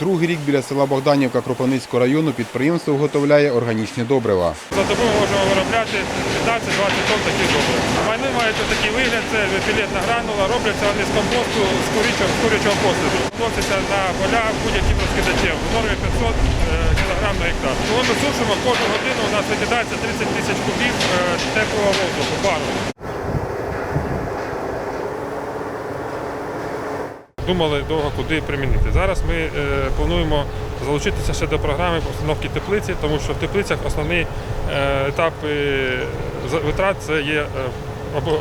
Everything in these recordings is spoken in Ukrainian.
Другий рік біля села Богданівка Кропивницького району підприємство виготовляє органічні добрива. За добу можемо виробляти 15-20 тонн таких добрив. Майни мають такий вигляд, це пілетна гранула, робляться вони з компосту з курячого, з курячого посліду. Вносяться на поля будь-яким розкидачем в нормі 500 кг на гектар. Коли ми сушимо, кожну годину у нас викидається 30 тисяч кубів е, теплого воздуху, пару. Думали довго куди примінити. Зараз ми е, плануємо залучитися ще до програми постановки теплиці, тому що в теплицях основний е, етап е, витрат це є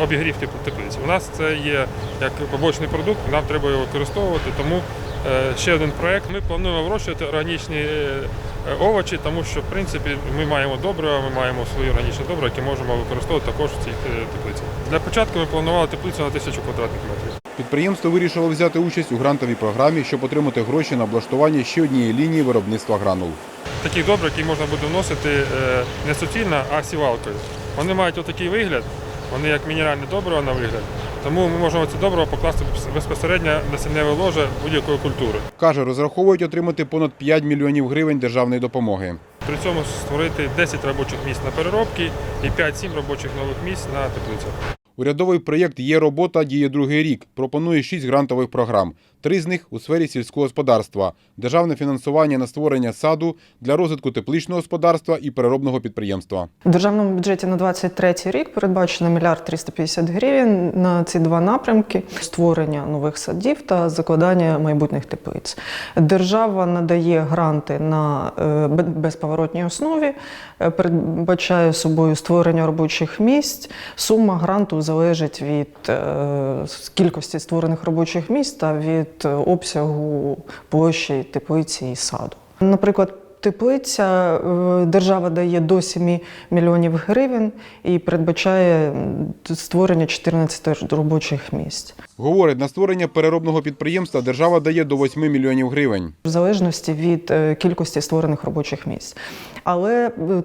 обігрів теп- теплиці. У нас це є як побочний продукт, нам треба його використовувати, тому ще один проект. Ми плануємо вирощувати органічні овочі, тому що в принципі ми маємо добрива, ми маємо свої органічні добрива, які можемо використовувати також в цій теплиці. Для початку ми планували теплицю на тисячу квадратних метрів. Підприємство вирішило взяти участь у грантовій програмі, щоб отримати гроші на облаштування ще однієї лінії виробництва гранул. Такі добри, які можна буде вносити е, не суцільно, а сівалкою. Вони мають отакий вигляд, вони як мінеральне добриво на вигляд. Тому ми можемо це добриво покласти безпосередньо на сінневе ложе будь-якої культури. Каже, розраховують отримати понад 5 мільйонів гривень державної допомоги. При цьому створити 10 робочих місць на переробки і 5-7 робочих нових місць на теплицях. Урядовий проєкт Є робота діє другий рік. Пропонує шість грантових програм. Три з них у сфері сільського господарства, державне фінансування на створення саду для розвитку тепличного господарства і переробного підприємства. В державному бюджеті на 23 рік передбачено мільярд 350 гривень на ці два напрямки: створення нових садів та закладання майбутніх теплиць. Держава надає гранти на е, безповоротній основі, е, передбачає собою створення робочих місць. Сума гранту залежить від е, кількості створених робочих місць та від е, обсягу площі теплиці і саду. Наприклад, Теплиця е, держава дає до 7 мільйонів гривень і передбачає створення 14 робочих місць. Говорить, на створення переробного підприємства держава дає до 8 мільйонів гривень. в залежності від е, кількості створених робочих місць. Але е,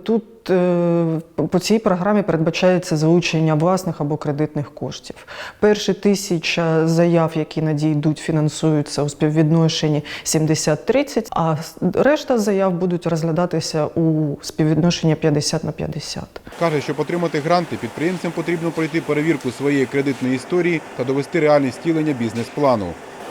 е, по цій програмі передбачається залучення власних або кредитних коштів. Перші тисяча заяв, які надійдуть, фінансуються у співвідношенні 70-30, а решта заяв будуть розглядатися у співвідношенні 50 на 50. Каже, щоб отримати гранти, підприємцям потрібно пройти перевірку своєї кредитної історії та довести реальне стілення бізнес-плану.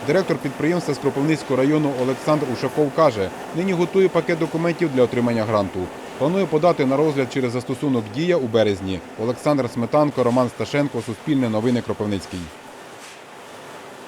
Директор підприємства з Кропивницького району Олександр Ушаков каже, нині готує пакет документів для отримання гранту. Планує подати на розгляд через застосунок Дія у березні. Олександр Сметанко, Роман Сташенко, Суспільне новини Кропивницький.